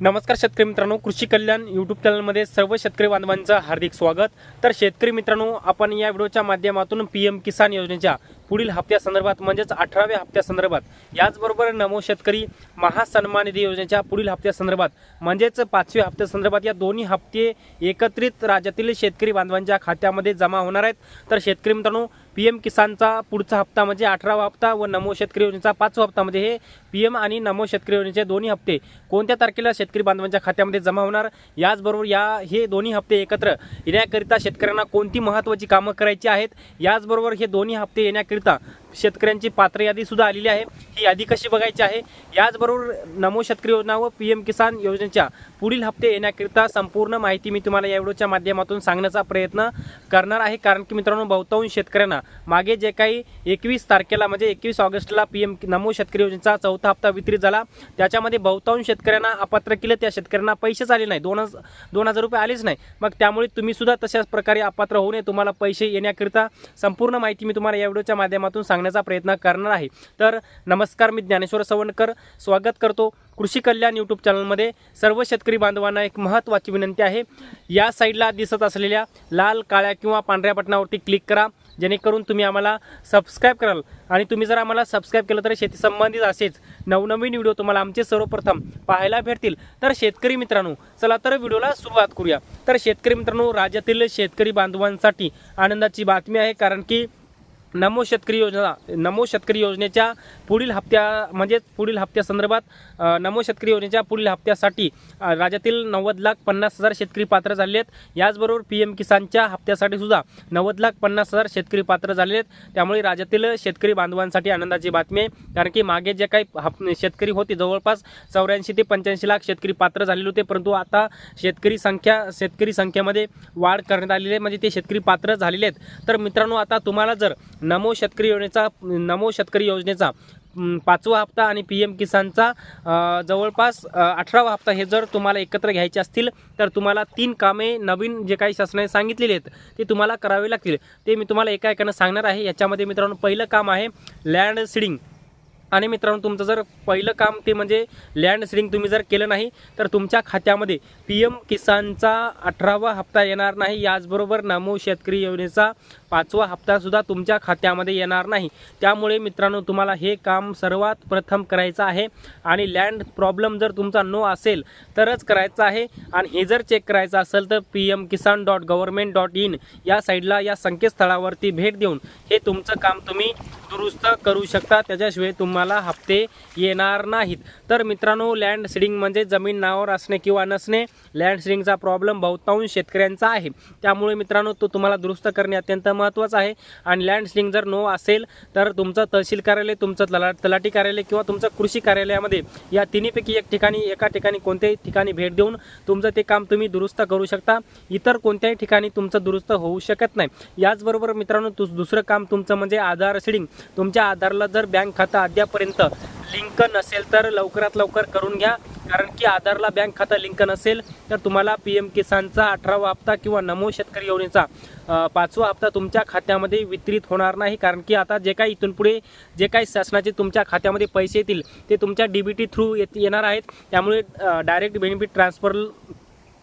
नमस्कार शेतकरी मित्रांनो कृषी कल्याण यूट्यूब चॅनलमध्ये सर्व शेतकरी बांधवांचं हार्दिक स्वागत. तर शेतकरी मित्रांनो आपण या व्हिडिओच्या माध्यमातून पी एम किसान योजनेच्या पुढील हप्त्यासंदर्भात म्हणजेच अठराव्या हप्त्यासंदर्भात याचबरोबर नमो शेतकरी महासन्मान निधी योजनेच्या पुढील हप्त्यासंदर्भात म्हणजेच पाचव्या हप्त्यासंदर्भात या दोन्ही हप्ते एकत्रित राज्यातील शेतकरी बांधवांच्या खात्यामध्ये जमा होणार आहेत. तर शेतकरी मित्रांनो पी एम किसानचा पुढचा हप्ता म्हणजे अठरावा हप्ता व नमो शेतकरी योजनेचा पाचवा हप्ता म्हणजे हे पी एम आणि नमो शेतकरी योजनेचे दोन्ही हप्ते कोणत्या तारखेला शेतकरी बांधवांच्या खात्यामध्ये जमा होणार? याचबरोबर या हे दोन्ही हप्ते एकत्र येण्याकरिता शेतकऱ्यांना कोणती महत्त्वाची कामं करायची आहेत? याचबरोबर हे दोन्ही हप्ते येण्याकरिता शेतकऱ्यांची पात्र यादी सुद्धा आलेली आहे. ही यादी कशी बघायची आहे? याचबरोबर नमो शेतकरी योजना व पी एम किसान योजनेच्या पुढील हप्ते येण्याकरिता संपूर्ण माहिती मी तुम्हाला या व्हिडिओच्या माध्यमातून सांगण्याचा प्रयत्न करणार आहे. कारण की मित्रांनो बहुतांश शेतकऱ्यांना मागे जे काही एकवीस तारखेला म्हणजे एकवीस ऑगस्टला पी एम नमो शेतकरी योजनेचा चौथा हप्ता वितरित झाला. त्याच्यामध्ये बहुतांश शेतकऱ्यांना अपात्र केलं. त्या शेतकऱ्यांना पैसेच आले नाही. दोन हजार दोन हजार रुपये आलेच नाही. मग त्यामुळे तुम्ही सुद्धा तशाच प्रकारे अपात्र होऊ नये. तुम्हाला पैसे येण्याकरिता संपूर्ण माहिती मी तुम्हाला या व्हिडिओच्या माध्यमातून सांगण्याचा प्रयत्न करणार आहे. तर नमस्कार मी ज्ञानेश्वर सवणकर स्वागत करतो कृषी कल्याण यूट्यूब चॅनलमध्ये. सर्व शेतकरी बांधवांना एक महत्त्वाची विनंती आहे. या साईडला दिसत असलेल्या लाल काळ्या किंवा पांढऱ्या बटनावरती क्लिक करा. जेणेकरून तुम्ही आम्हाला सबस्क्राईब कराल. आणि तुम्ही जर आम्हाला सबस्क्राईब केलं तर शेती संबंधित असेच नवनवीन व्हिडिओ तुम्हाला आमचे सर्वप्रथम पाहायला भेटतील. तर शेतकरी मित्रांनो चला तर व्हिडिओला सुरुवात करूया. तर शेतकरी मित्रांनो राज्यातील शेतकरी बांधवांसाठी आनंदाची बातमी आहे. कारण की नमो शेतकरी योजना नमो शेतकरी योजनेच्या पुढील हप्त्या म्हणजेच पुढील हप्त्यासंदर्भात नमो शेतकरी योजनेच्या पुढील हप्त्यासाठी राज्यातील नव्वद लाख पन्नास हजार शेतकरी पात्र झाले आहेत. याचबरोबर पी एम किसानच्या हप्त्यासाठी सुद्धा नव्वद लाख पन्नास हजार शेतकरी पात्र झाले आहेत. त्यामुळे राज्यातील शेतकरी बांधवांसाठी आनंदाची बातमी आहे. कारण की मागे जे काही हप शेतकरी होते जवळपास चौऱ्याऐंशी ते पंच्याऐंशी लाख शेतकरी पात्र झालेले होते. परंतु आता शेतकरी संख्या शेतकरी संख्येमध्ये वाढ करण्यात आलेली आहे. म्हणजे ते शेतकरी पात्र झालेले आहेत. तर मित्रांनो आता तुम्हाला जर नमो शेतकरी योजनेचा नमो शेतकरी योजनेचा पाचवा हप्ता आणि पी एम किसानचा जवळपास अठरावा हप्ता हे जर तुम्हाला एकत्र घ्यायचे असतील तर तुम्हाला तीन कामे नवीन जे काही शासनाने सांगितलेले आहेत ते तुम्हाला करावे लागतील. ते मी तुम्हाला एका एकानं सांगणार आहे. याच्यामध्ये मित्रांनो पहिलं काम आहे लँड सीडिंग आणि मित्रांनो तुमचं जर पहिलं काम ते म्हणजे लँड सीडिंग तुम्ही जर केलं नाही तर तुमच्या खात्यामध्ये पी एम किसानचा अठरावा हप्ता येणार नाही. याचबरोबर नमो शेतकरी योजनेचा पाचवा हप्तासुद्धा तुमच्या खात्यामध्ये येणार नाही. त्यामुळे मित्रांनो तुम्हाला हे काम सर्वात प्रथम करायचं आहे. आणि लँड प्रॉब्लेम जर तुमचा नो असेल तरच करायचं आहे. आणि हे जर चेक करायचं असेल तर P M Kisan dot government dot in या साईडला या संकेतस्थळावरती भेट देऊन हे तुमचं काम तुम्ही दुरुस्त करू शकता. त्याच्याशिवाय तुम्हाला हप्ते येणार नाहीत. तर मित्रांनो लँड सिडिंग म्हणजे जमीन नावावर असणे किंवा नसणे लँडस्लिंगचा प्रॉब्लेम बहुतांश शेतकऱ्यांचा आहे. त्यामुळे मित्रांनो तो तुम्हाला दुरुस्त करणे अत्यंत महत्त्वाचं आहे. आणि लँडस्लिंग जर नो असेल तर तुमचं तहसील कार्यालय तुमचं तला तलाठी कार्यालय किंवा तुमचं कृषी कार्यालयामध्ये या तिन्हीपैकी एक ठिकाणी एका ठिकाणी कोणत्याही ठिकाणी भेट देऊन तुमचं ते काम तुम्ही दुरुस्त करू शकता. इतर कोणत्याही ठिकाणी तुमचं दुरुस्त होऊ शकत नाही. याचबरोबर मित्रांनो तु दुसरं काम तुमचं म्हणजे आधार सीडिंग तुमच्या आधारला जर बँक खातं अद्यापर्यंत लिंक नसेल तर लवकरात लवकर करून घ्या. कारण की आधारला बँक खातं लिंक नसेल तर तुम्हाला पी एम किसानचा अठरावा हप्ता किंवा नमो शेतकरी योजनेचा पाचवा हप्ता तुमच्या खात्यामध्ये वितरित होणार नाही. कारण की आता जे काही इथून पुढे जे काही शासनाचे तुमच्या खात्यामध्ये पैसे येतील ते तुमच्या डी बी टी थ्रू येत येणार आहेत. त्यामुळे डायरेक्ट बेनिफिट ट्रान्सफर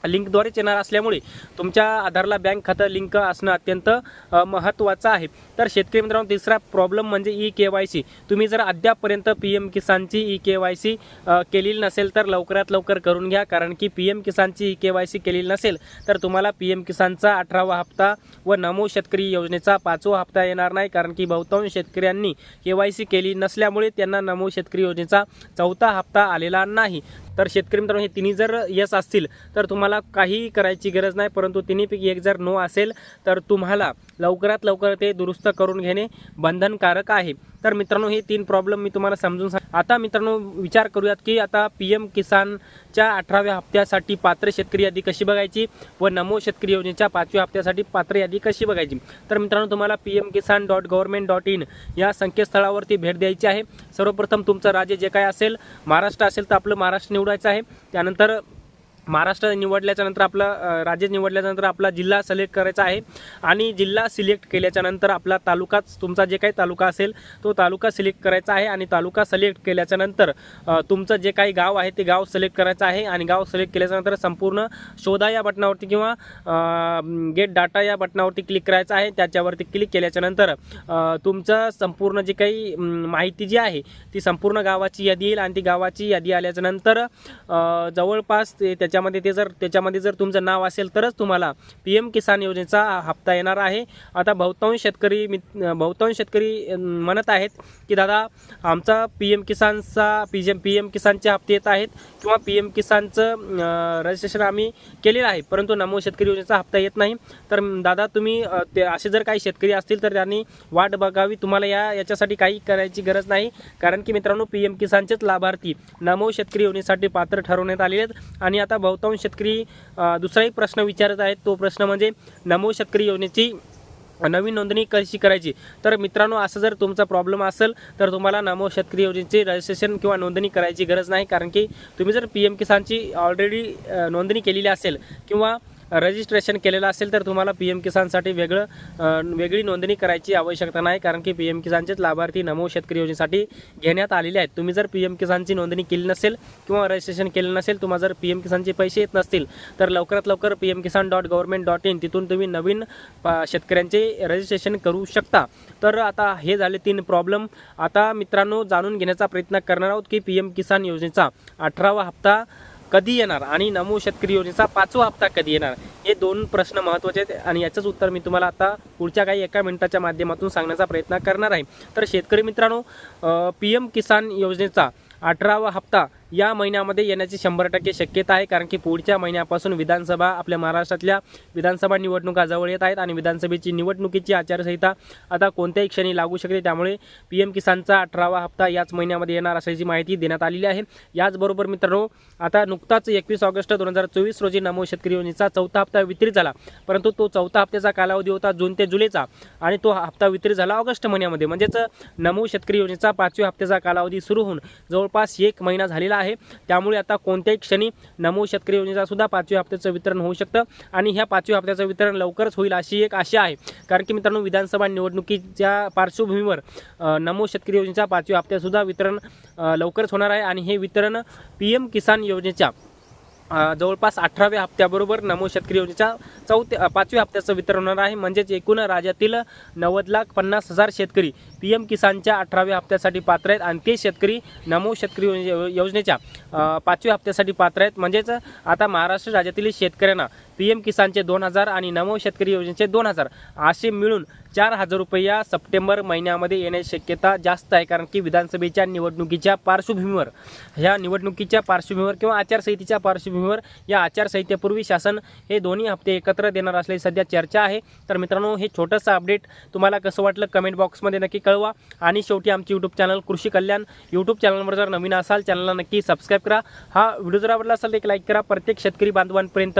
लिंकद्वारेच येणार असल्यामुळे तुमच्या आधारला बँक खातं लिंक असणं अत्यंत महत्त्वाचं आहे. तर शेतकरी मित्रांनो तिसरा प्रॉब्लेम म्हणजे ई के वाय सी. तुम्ही जर अद्यापपर्यंत पी एम किसानची ई के वाय सी केलेली नसेल तर लवकरात लवकर करून घ्या. कारण की पी एम किसानची ई के वाय सी केलेली नसेल तर तुम्हाला पी एम किसानचा अठरावा हप्ता व नमो शेतकरी योजनेचा पाचवा हप्ता येणार नाही. कारण की बहुतांश शेतकऱ्यांनी के वाय सी केली नसल्यामुळे त्यांना नमो शेतकरी योजनेचा चौथा हप्ता आलेला नाही. तर शेतकरी मित्रांनो हे तिन्ही जर यस असतील तर तुम्हाला काही करायची गरज नाही परंतु तिन्हीपैकी एक जर नो असेल तर तुम्हाला लवकरात लवकर ते दुरुस्त करून घेणे बंधनकारक आहे. तर मित्रांनो हे तीन प्रॉब्लेम मी तुम्हाला समजून सांग आता मित्रांनो विचार करूयात की आता पी एम किसानच्या अठराव्या हप्त्यासाठी पात्र शेतकरी यादी कशी बघायची व नमो शेतकरी योजनेच्या पाचव्या हप्त्यासाठी पात्र यादी कशी बघायची? तर मित्रांनो तुम्हाला P M Kisan dot government dot in या संकेतस्थळावरती भेट द्यायची आहे. सर्वप्रथम तुमचं राज्य जे काय असेल महाराष्ट्र असेल तर आपलं महाराष्ट्र निवडायचं आहे. त्यानंतर महाराष्ट्र निवडल्याच्यानंतर आपलं आपला राज्य निवडल्याच्यानंतर आपला जिल्हा सिलेक्ट करायचा आहे. आणि जिल्हा सिलेक्ट केल्याच्यानंतर आपला तालुकाच तुमचा जे काही तालुका असेल तो तालुका सिलेक्ट करायचा आहे. आणि तालुका सिलेक्ट केल्याच्यानंतर तुमचं जे काही गाव आहे ते गाव सिलेक्ट करायचं आहे. आणि गाव सिलेक्ट केल्याच्यानंतर संपूर्ण शोधा या बटनावरती किंवा गेट डाटा या बटनावरती क्लिक करायचं आहे. त्याच्यावरती क्लिक केल्याच्यानंतर तुमचं संपूर्ण जी काही माहिती जी आहे ती संपूर्ण गावाची यादी येईल. आणि ती गावाची यादी आल्याच्यानंतर जवळपास ते त्याच्यामध्ये ते जर त्याच्यामध्ये जर तुमचं नाव असेल तरच तुम्हाला पी एम किसान योजनेचा हप्ता येणार आहे. आता बहुतांश शेतकरी मि बहुतांश शेतकरी म्हणत आहेत की दादा आमचा पी एम किसानचा पी जे पी एम किसानचे हप्ते येत आहेत किंवा पी एम किसानचं रजिस्ट्रेशन आम्ही केलेलं आहे परंतु नमो शेतकरी योजनेचा हप्ता येत नाही. तर दादा तुम्ही ते असे जर काही शेतकरी असतील तर त्यांनी वाट बघावी. तुम्हाला या याच्यासाठी काही करायची गरज नाही. कारण की मित्रांनो पी एम किसानचेच लाभार्थी नमो शेतकरी योजनेसाठी पात्र ठरवण्यात आलेले आहेत. आणि आता बहुतांश शेतकरी दुसराही दुसरा एक प्रश्न विचारत आहेत. तो प्रश्न म्हणजे नमो शेतकरी योजनेची नवीन नोंदणी कशी करायची? तर मित्रांनो असं जर तुमचा प्रॉब्लेम असेल तर तुम्हाला नमो शेतकरी योजनेची रजिस्ट्रेशन किंवा नोंदणी करायची गरज नाही. कारण की तुम्ही जर पी एम किसानची ऑलरेडी नोंदणी केलेली असेल किंवा रजिस्ट्रेशन केलेलं असेल तर तुम्हाला पी एम किसानसाठी वेगळं वेगळी नोंदणी करायची आवश्यकता नाही कारण की पी एम किसानचेच लाभार्थी नमो शेतकरी योजनेसाठी घेण्यात आलेले आहेत. तुम्ही जर पी एम किसानची नोंदणी केली नसेल किंवा रजिस्ट्रेशन केलं नसेल तुम्हाला जर पी एम किसानचे पैसे येत नसतील तर लवकरात लवकर P M Kisan dot government dot in तिथून तुम्ही नवीन शेतकऱ्यांचे रजिस्ट्रेशन करू शकता. तर आता हे झाले तीन प्रॉब्लेम आता मित्रांनो जाणून घेण्याचा प्रयत्न करणार आहोत की पी एम किसान योजनेचा अठरावा हप्ता कधी येणार आणि नमो शेतकरी योजनेचा पाचवा हप्ता कधी येणार? हे दोन प्रश्न महत्त्वाचे आहेत आणि याचंच उत्तर मी तुम्हाला आता पुढच्या काही एका मिनिटाच्या माध्यमातून सांगण्याचा प्रयत्न करणार आहे. तर शेतकरी मित्रांनो पी एम किसान योजनेचा अठरावा हप्ता या महिन्यामध्ये येण्याची शंभर टक्के शक्यता आहे कारण की पुढच्या महिन्यापासून विधानसभा आपल्या महाराष्ट्रातल्या विधानसभा निवडणुका जवळ येत आहेत आणि विधानसभेची निवडणुकीची आचारसंहिता आता कोणत्याही क्षणी लागू शकते. त्यामुळे पी एम किसानचा अठरावा हप्ता याच महिन्यामध्ये येणार असल्याची माहिती देण्यात आलेली आहे. याचबरोबर मित्रांनो आता नुकताच एकवीस ऑगस्ट दोन हजार चोवीस रोजी नमो शेतकरी योजनेचा चौथा हप्ता वितरित झाला. परंतु तो चौथा हप्त्याचा कालावधी होता जून ते जुलैचा आणि तो हप्ता वितरित झाला ऑगस्ट महिन्यामध्ये. म्हणजेच नमो शेतकरी योजनेचा पाचव्या हप्त्याचा कालावधी सुरू होऊन जवळपास एक महिना झालेला आहे. त्यामुळे आता कोणत्याही क्षणी नमो शेतकरी योजनेचा सुद्धा पाचव्या हप्त्याचं वितरण होऊ शकतं आणि ह्या पाचव्या हप्त्याचं वितरण लवकरच होईल अशी एक आशा आहे. कारण की मित्रांनो विधानसभा निवडणुकीच्या पार्श्वभूमीवर नमो शेतकरी योजनेच्या पाचव्या हप्त्यासुद्धा वितरण लवकरच होणार आहे. आणि हे वितरण पी एम किसान योजनेच्या जवळपास अठराव्या हप्त्याबरोबर नमो शेतकरी योजनेच्या चौथ्या पाचव्या हप्त्याचं वितरण होणार आहे. म्हणजेच एकूण राज्यातील नव्वद लाख पन्नास हजार शेतकरी पी एम किसानच्या अठराव्या हप्त्यासाठी पात्र आहेत. आणि ते शेतकरी नमो शेतकरी योजनेच्या पाचव्या हप्त्यासाठी पात्र आहेत. म्हणजेच आता महाराष्ट्र राज्यातील शेतकऱ्यांना पी एम किसानचे दोन हजार आणि नमो शेतकरी योजनेचे दोन हजार. असे मिळून चार हजार रुपये या सप्टेंबर महिन्यामध्ये येण्याची शक्यता जास्त आहे कारण की विधानसभेच्या निवडणुकीच्या पार्श्वभूमीवर ह्या निवडणुकीच्या पार्श्वभूमीवर किंवा आचारसंहितेच्या पार्श्वभूमीवर या आचारसंहितेपूर्वी शासन हे दोन्ही हप्ते एकत्र देणार असल्याची सध्या चर्चा आहे. तर मित्रांनो हे छोटंसं अपडेट तुम्हाला कसं वाटलं कमेंट बॉक्समध्ये नक्की कळवा. आणि शेवटी आमचे यूट्यूब चॅनल कृषी कल्याण यूट्यूब चॅनलवर जर नवीन असाल चॅनलला नक्की सबस्क्राईब करा. हा व्हिडिओ जर आवडला असेल एक लाईक करा. प्रत्येक शेतकरी बांधवांपर्यंत